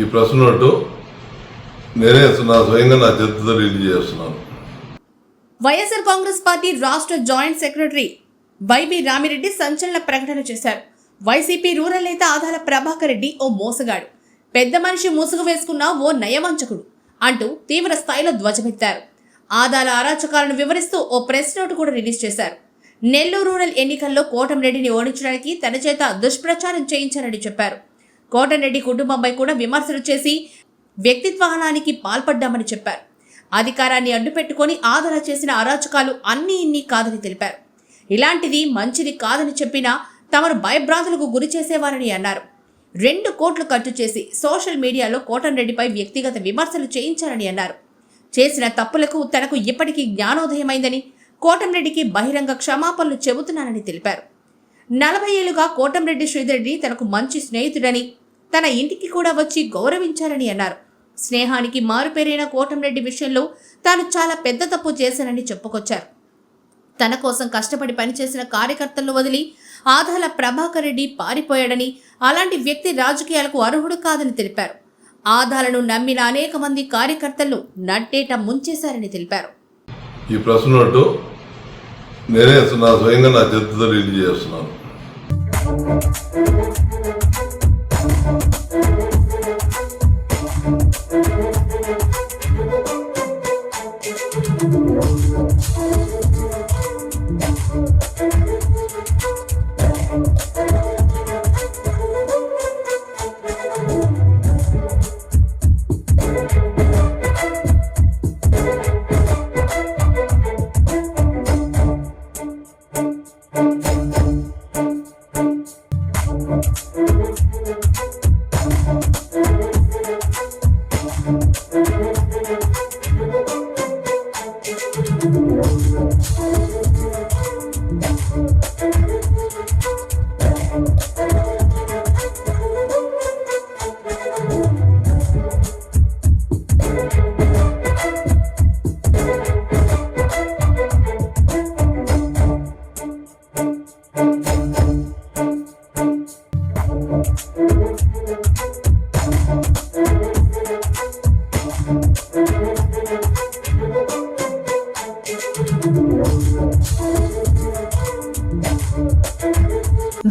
ఈ ప్రశ్న నోటు నేనే నా స్వయంగా నా చేతితో రిలీజ్ చేస్తున్నాను. వైఎస్ఆర్ కాంగ్రెస్ పార్టీ రాష్ట్ర జాయింట్ సెక్రటరీ వైబి రామిరెడ్డి సంచలన ప్రకటన చేశారు. వైసీపీ రూరల్ నేత ఆధార ప్రభాకర్ రెడ్డి ఓ మోసగాడు. పెద్ద మనిషి ముసుగు వేసుకున్న ఓ నయవంచకుడు అంటూ తీవ్ర స్థాయిలో ధ్వజమెత్తారు. ఆదాల అరాచకాలను వివరిస్తూ ఓ ప్రెస్ నోట్ కూడా రిలీజ్ చేశారు. నెల్లూరు రూరల్ ఎన్నికల్లో కోటంరెడ్డిని ఓడించడానికి తన చేత దుష్ప్రచారం చేయించారని చెప్పారు. కోటరెడ్డి కుటుంబంపై కూడా విమర్శలు చేసి వ్యక్తిత్వ హనానికి పాల్పడ్డామని చెప్పారు. అధికారాన్ని అడ్డుపెట్టుకొని ఆదర చేసిన అరాచకాలు అన్నీ ఇన్ని కాదని తెలిపారు. ఇలాంటిది మంచిది కాదని చెప్పినా తమను భయభ్రాంతులకు గురి చేసేవారని అన్నారు. రెండు కోట్లు ఖర్చు చేసి సోషల్ మీడియాలో కోటంరెడ్డిపై వ్యక్తిగత విమర్శలు చేయించారని అన్నారు. చేసిన తప్పులకు తనకు ఇప్పటికీ జ్ఞానోదయమైందని కోటంరెడ్డికి బహిరంగ క్షమాపణలు చెబుతున్నానని తెలిపారు. నలభై ఏళ్ళుగా కోటంరెడ్డి శ్రీధర్రెడ్డి తనకు మంచి స్నేహితుడని తన ఇంటికి కూడా వచ్చి గౌరవించారని అన్నారు. స్నేహానికి మారుపేరైన కోటంరెడ్డి విషయంలో తాను చాలా పెద్ద తప్పు చేశానని చెప్పుకొచ్చారు. తన కోసం కష్టపడి పనిచేసిన కార్యకర్తలను వదిలి ఆదాల ప్రభాకర్ రెడ్డి పారిపోయాడని అలాంటి వ్యక్తి రాజకీయాలకు అర్హుడు కాదని తెలిపారు. ఆదాలను నమ్మిన అనేక మంది కార్యకర్తలను నట్టేట ముంచేశారని తెలిపారు. ఈ ప్రశ్న నేనే నా స్వయంగా నా చేతితో రిలీజ్ చేస్తున్నాను.